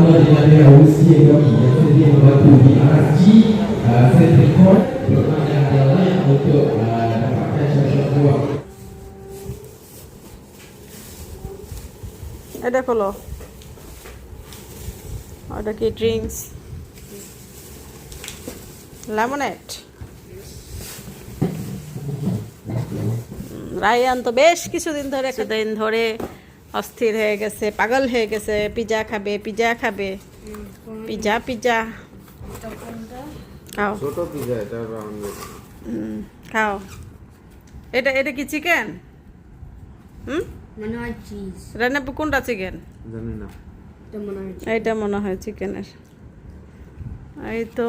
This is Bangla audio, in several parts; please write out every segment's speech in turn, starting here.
Dengan usia kami yang sedia membantu di RSG uh, Set record Pertanyaan adalah untuk uh, dapatkan syarat buah এটা খোলো ওটা কি ড্রিঙ্কস লেমনেড রায়ান তো বেশ কিছুদিন ধরে কিছুদিন ধরে অস্থির হয়ে গেছে পাগল হয়ে গেছে পিজা খাবে পিজা খাবে। Pizza pizza. খাও। ছোট পিজা এটা রাউন্ড হুম, খাও। এটা এটা কি চিকেন হুম? মনে হয় চিজ রান্না কোনটা চিকেন জানি না। এটা মনে হয় মনে হয় চিকেনের এই তো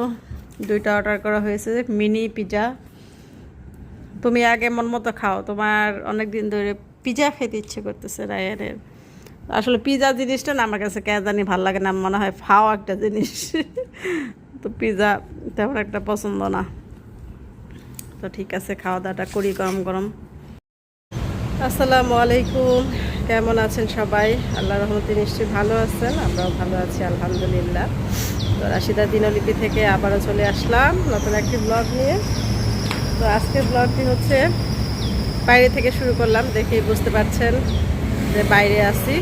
দুইটা অর্ডার করা হয়েছে মিনি পিজা তুমি আগে মন মতো খাও তোমার অনেক দিন ধরে পিজা খেতে ইচ্ছে করতেছে রায়ানের আসলে পিজা জিনিসটা না আমার কাছে কে জানি ভালো লাগে না মনে হয় ফাও একটা জিনিস। তো পিজা তেমন একটা পছন্দ না। তো ঠিক আছে খাওয়া দাওয়াটা করি গরম গরম। আসসালামু আলাইকুম, কেমন আছেন সবাই? আল্লাহ রহমতে নিশ্চয়ই ভালো আছেন, আমরাও ভালো আছি, আলহামদুলিল্লাহ। তো রাশিদা দিনলিপি থেকে আবারও চলে আসলাম নতুন একটি ব্লগ নিয়ে। তো আজকের ব্লগটি হচ্ছে বাইরে থেকে শুরু করলাম দেখেই বুঝতে পারছেন যে বাইরে আছি।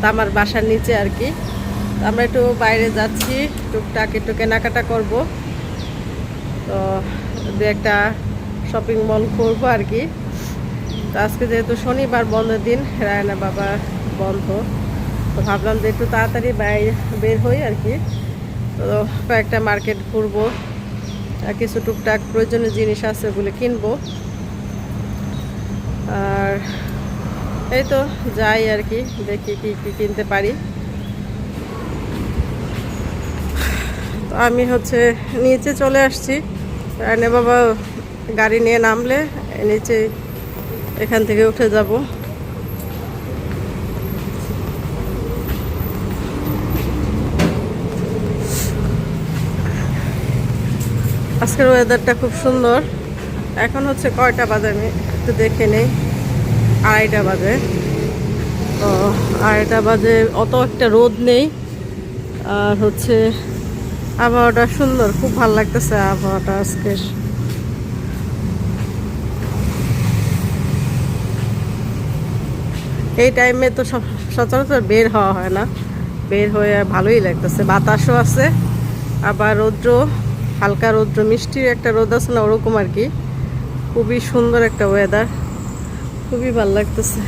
তো আমার বাসার নিচে আর কি। আমরা একটু বাইরে যাচ্ছি, টুকটাক একটু কেনাকাটা করব। তো দু একটা শপিং মল করব আর কি। তো আজকে যেহেতু শনিবার বন্ধের দিন, রায়না বাবা বন্ধ। তো ভাবলাম যে একটু তাড়াতাড়ি বাইরে বের হই আর কি। তো কয়েকটা মার্কেট ঘুরবো। কিছু টুকটাক প্রয়োজনীয় জিনিস আছে ওগুলো কিনবো। আর এই তো যাই আর কি, দেখি কি কি কিনতে পারি। তো আমি হচ্ছে নিচে চলে আসছি। রায়না বাবা গাড়ি নিয়ে নামলে, নিচে এখান থেকে উঠে যাব। আজকের ওয়েদারটা খুব সুন্দর। এখন হচ্ছে কয়টা বাজে আমি একটু দেখে নেই। আড়াইটা বাজে। তো আড়াইটা বাজে, অত একটা রোদ নেই। আর হচ্ছে আবহাওয়াটা সুন্দর, খুব ভালো লাগতেছে আবহাওয়াটা আজকে। এই টাইমে তো সব- সচরাচর বের হওয়া হয় না। বের হয়ে ভালোই লাগতেছে। বাতাসও আছে, আবার রৌদ্র হালকা রৌদ্র, মিষ্টির একটা রোদ আছে না, ওরকম আর কি। খুবই সুন্দর একটা ওয়েদার খুবই ভালো লাগতেছে।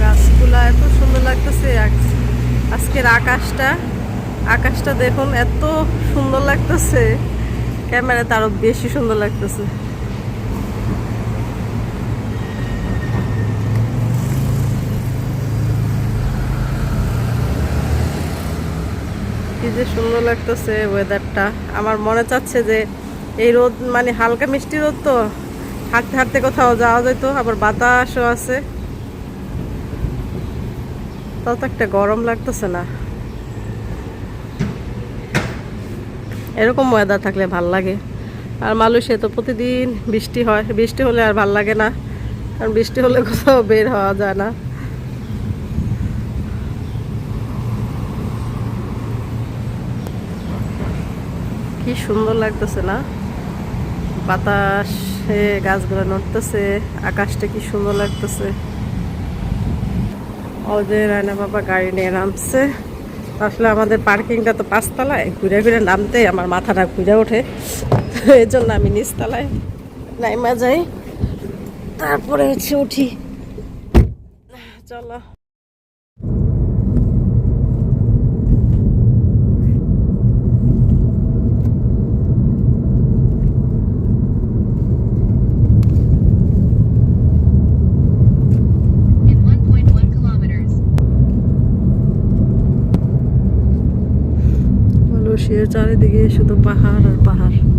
গাছগুলা এত সুন্দর লাগতেছে। আজ- আজকের আকাশটা আকাশটা দেখুন, এত সুন্দর লাগতেছে। ক্যামেরাতে আরও বেশি সুন্দর লাগতেছে কি যে সুন্দর লাগতেছে ওয়েদারটা আমার মনে চাচ্ছে যে এই রোদ মানে হালকা মিষ্টি রোদ তো, হাঁটতে হাঁটতে কোথাও যাওয়া যেত আবার বাতাসও আছে। তাও তো একটা গরম লাগতেছে না। এরকম ওয়েদার থাকলে ভালো লাগে। আর মালয়েশিয়া তো প্রতিদিন বৃষ্টি হয়। বৃষ্টি হলে আর ভালো লাগে না। কারণ বৃষ্টি হলে কোথাও বের হওয়া যায় না। কি সুন্দর লাগতেছে না? বাতাসে গাছগুলো নড়তেছে, আকাশটা কি সুন্দর লাগতেছে। ওদের রায়না বাবা গাড়ি নিয়ে নামছে। আসলে আমাদের পার্কিংটা তো পাঁচতলায়, ঘুরে ঘুরে নামতে আমার মাথাটা ঘুরে ওঠে। এই জন্য আমি নিচতলায় নাইমা যাই। তারপরে হচ্ছে উঠি। চলো। চারিদিকে শুধু পাহাড় আর পাহাড়।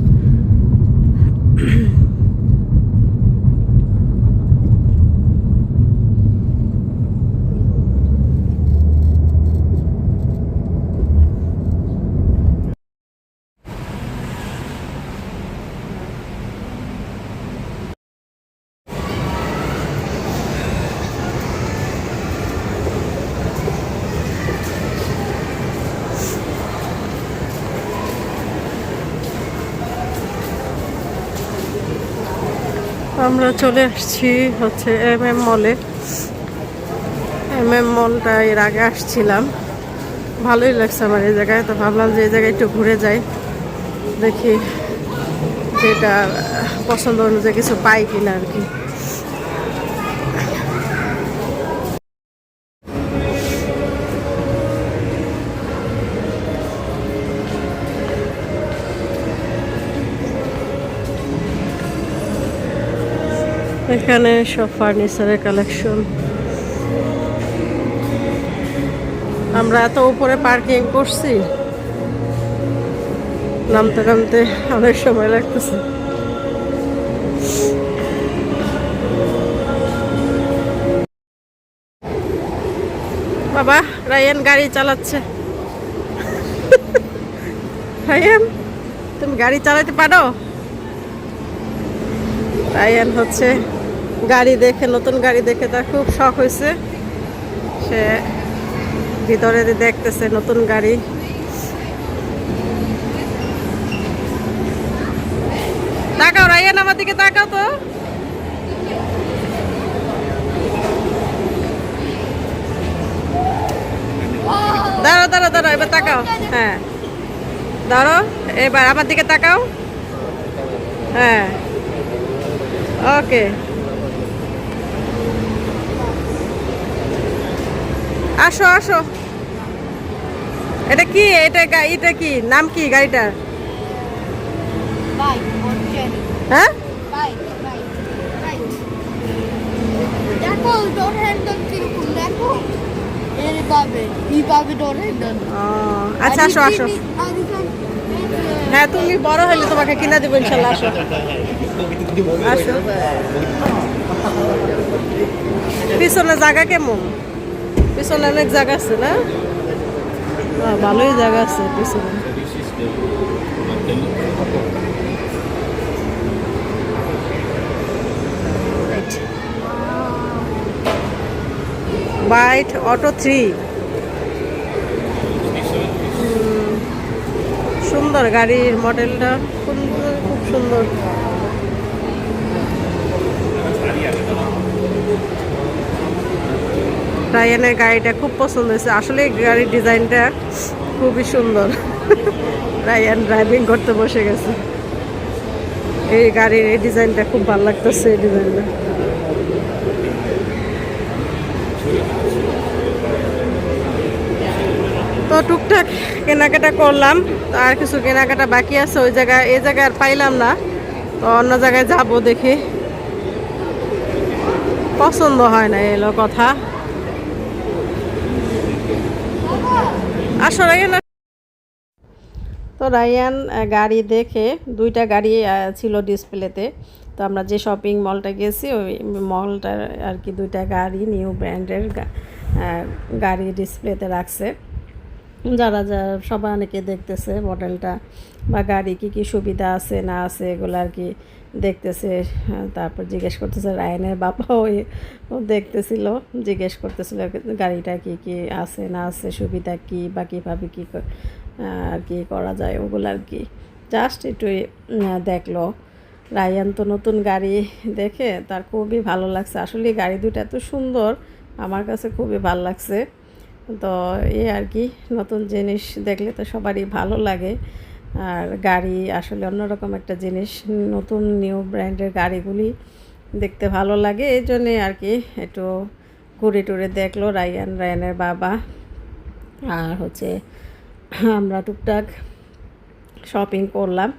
আমরা চলে আসছি হচ্ছে এম এম মলে এম এম মলটা এর আগে আসছিলাম। ভালোই লাগছে আমার এই জায়গায়। তো ভাবলাম যে এই জায়গায় একটু ঘুরে যাই। দেখি যেটা পছন্দ অনুযায়ী কিছু পাই কিনা আর কি। এখানে সব ফার্নিচারের কালেকশন। আমরা এত উপরে পার্কিং করছি। নামতে নামতে অনেক সময় লাগতেছে। বাবা, রায়ান গাড়ি চালাচ্ছে। রায়ান, তুমি গাড়ি চালাতে পারো? রায়ান হচ্ছে গাড়ি দেখে, নতুন গাড়ি দেখে তার খুব শখ হয়েছে। সে ভিতরে দেখতেছে নতুন গাড়ি। তাকাও রায়ান আমার দিকে তাকাও তো। দাঁড়াও দাঁড়াও দাঁড়াও, এবার তাকাও। হ্যাঁ। দাঁড়ো এবার আমার দিকে তাকাও। হ্যাঁ। ওকে। আসো আসো। এটা কি? এটা এটা কি? নাম কি গাড়িটার. হ্যাঁ? আচ্ছা আসো আসো। হ্যাঁ তুমি বড় হলে তোমাকে কিনা দেবো ইনশাল্লাহ আসো। আসো। পিছনে জায়গা কেমন? পিছনে অনেক জায়গা আছে না? ভালোই জায়গা আছে পিছনে। বাইট অটো থ্রি সুন্দর গাড়ির মডেলটা খুব সুন্দর। রায়ানের গাড়িটা খুব পছন্দ হয়েছে। আসলে গাড়ির ডিজাইনটা খুবই সুন্দর। রায়ান ড্রাইভিং করতে বসে গেছে। এই গাড়ির এই ডিজাইনটা খুব ভালো লাগতেছে, এই ডিজাইনটা। তো টুকটাক কেনাকাটা করলাম তো আর কিছু কেনাকাটা বাকি আছে, ওই জায়গায় এই জায়গায় আর পাইলাম না। তো অন্য জায়গায় যাব দেখি। পছন্দ হয় না এলো কথা। আসো রায়ান তো রায়ান গাড়ি দেখে, দুইটা গাড়ি ছিল ডিসপ্লেতে। তো আমরা যে শপিং মলটা গেছি, ওই মলটার আর কি দুইটা গাড়ি নিউ ব্র্যান্ডের গাড়ি ডিসপ্লেতে রাখছে। যারা যা সবাই অনেকে দেখতেছে মডেলটা বা গাড়ি কি কি সুবিধা আছে, না আছে, এগুলো আর কি দেখতেছে হ্যাঁ, তারপর জিজ্ঞেস করতেছে রায়নের বাবাও এ- ও দেখতেছিল জিজ্ঞেস করতেছিল গাড়িটা কি কি আছে না আছে সুবিধা কি বা কীভাবে কী আর কি করা যায় ওগুলো আর কি। জাস্ট একটু দেখল। রায়ান তো নতুন গাড়ি দেখে তার খুবই ভালো লাগছে। আসলে গাড়ি দুটো এত সুন্দর আমার কাছে খুবই ভালো লাগছে। তো এই আর কি নতুন জিনিস দেখলে তো সবারই ভালো লাগে। আর গাড়ি আসলে অন্যরকম একটা জিনিস। নতুন, নিউ ব্র্যান্ডের গাড়িগুলি দেখতে ভালো লাগে। এই জন্যে আর কি একটু ঘুরে টুরে দেখল রায়ান, রায়ানের বাবা। আর হচ্ছে আমরা টুকটাক শপিং করলাম।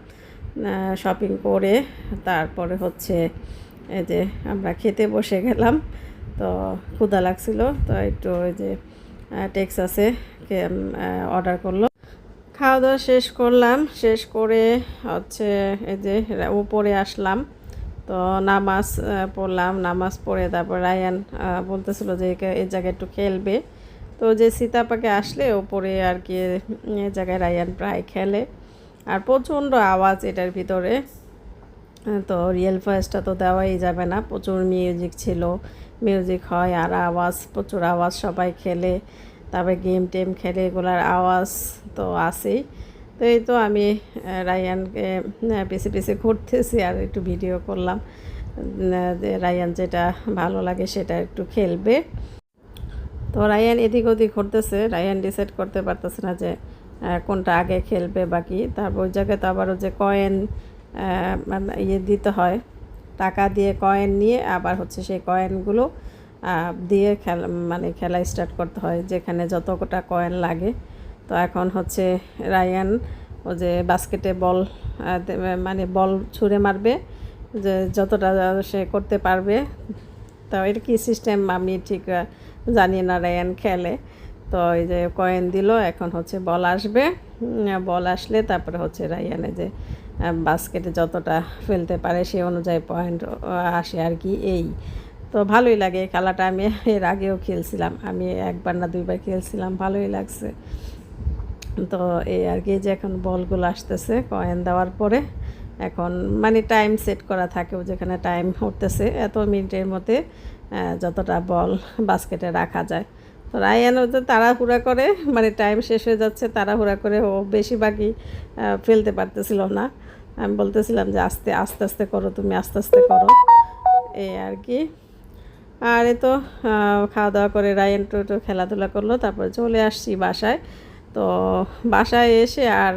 শপিং করে তারপরে হচ্ছে এই যে আমরা খেতে বসে গেলাম। তো ক্ষুদা লাগছিল, তো একটু ওই যে টেক্সাসে অর্ডার করল। খাওয়া দাওয়া শেষ করলাম। শেষ করে হচ্ছে এই যে উপরে আসলাম। তো নামাজ পড়লাম। নামাজ পড়ে তারপর রায়ান বলতেছিল যে এই জায়গায় একটু খেলবে। তো যে সীতাপাকে আসলে ওপরে আর কি এ জায়গায় রায়ান প্রায় খেলে। আর প্রচণ্ড আওয়াজ এটার ভিতরে। তো রিয়েল ভয়েসটা তো দেওয়াই যাবে না। প্রচুর মিউজিক ছিল। মিউজিক হয় আর আওয়াজ, প্রচুর আওয়াজ সবাই খেলে। তারপরে গেম টেম খেলে এগুলার আওয়াজ তো আছেই। তো এই তো আমি রায়ানকে পিছে পিছে ঘুরতেছি আর একটু ভিডিও করলাম। রায়ান যেটা ভালো লাগে সেটা একটু খেলবে। তো রায়ান এদিক ওদিক ঘুরতেছে, রায়ান ডিসাইড করতে পারতেছে না যে কোনটা আগে খেলবে বাকি তারপর ওই জায়গায় তো আবারও যে কয়েন মানে ইয়ে দিতে হয়, টাকা দিয়ে কয়েন নিয়ে আবার হচ্ছে সেই কয়েনগুলো দিয়ে খেলা মানে খেলা স্টার্ট করতে হয়, যেখানে যত কটা কয়েন লাগে। তো এখন হচ্ছে রায়ান ও যে বাস্কেটে বল মানে বল ছুঁড়ে মারবে, যে যতটা সে করতে পারবে। তো এটা কি সিস্টেম আমি ঠিক জানি না, রায়ান খেলে। তো এই যে কয়েন দিল, এখন হচ্ছে বল আসবে। বল আসলে তারপরে হচ্ছে রায়ানে যে বাস্কেটে যতটা ফেলতে পারে, সে অনুযায়ী পয়েন্ট আসে আর কি, এই। তো ভালোই লাগে এই খেলাটা। আমি এর আগেও খেলছিলাম। আমি একবার না দুইবার খেলছিলাম, ভালোই লাগছে। তো এই আর কি যে এখন বলগুলো আসতেছে কয়েন দেওয়ার পরে এখন মানে টাইম সেট করা থাকে যেখানে টাইম উঠতেছে, এত মিনিটের মধ্যে যতটা বল বাস্কেটে রাখা যায়। তো রায়ানও তো তাড়াহুড়া করে মানে টাইম শেষ হয়ে যাচ্ছে, তাড়াহুড়া করে ও বেশিরভাগই ফেলতে পারতেছিল না। আমি বলতেছিলাম যে আস্তে আস্তে আস্তে করো, তুমি আস্তে আস্তে করো। এই আর কি। আর এ তো খাওয়া দাওয়া করে রায়ন টু একটু খেলাধুলা করল, তারপরে চলে আসছি বাসায়। তো বাসায় এসে আর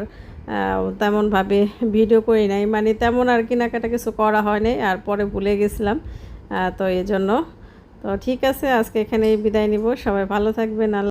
তেমনভাবে ভিডিও করি নাই। মানে তেমন আর কেনাকাটা কিছু করা হয় নাই, আর পরে ভুলে গেছিলাম তো এই জন্য তো ঠিক আছে, আজকে এখানেই বিদায় নিব। সবাই ভালো থাকবেন, আল্লাহ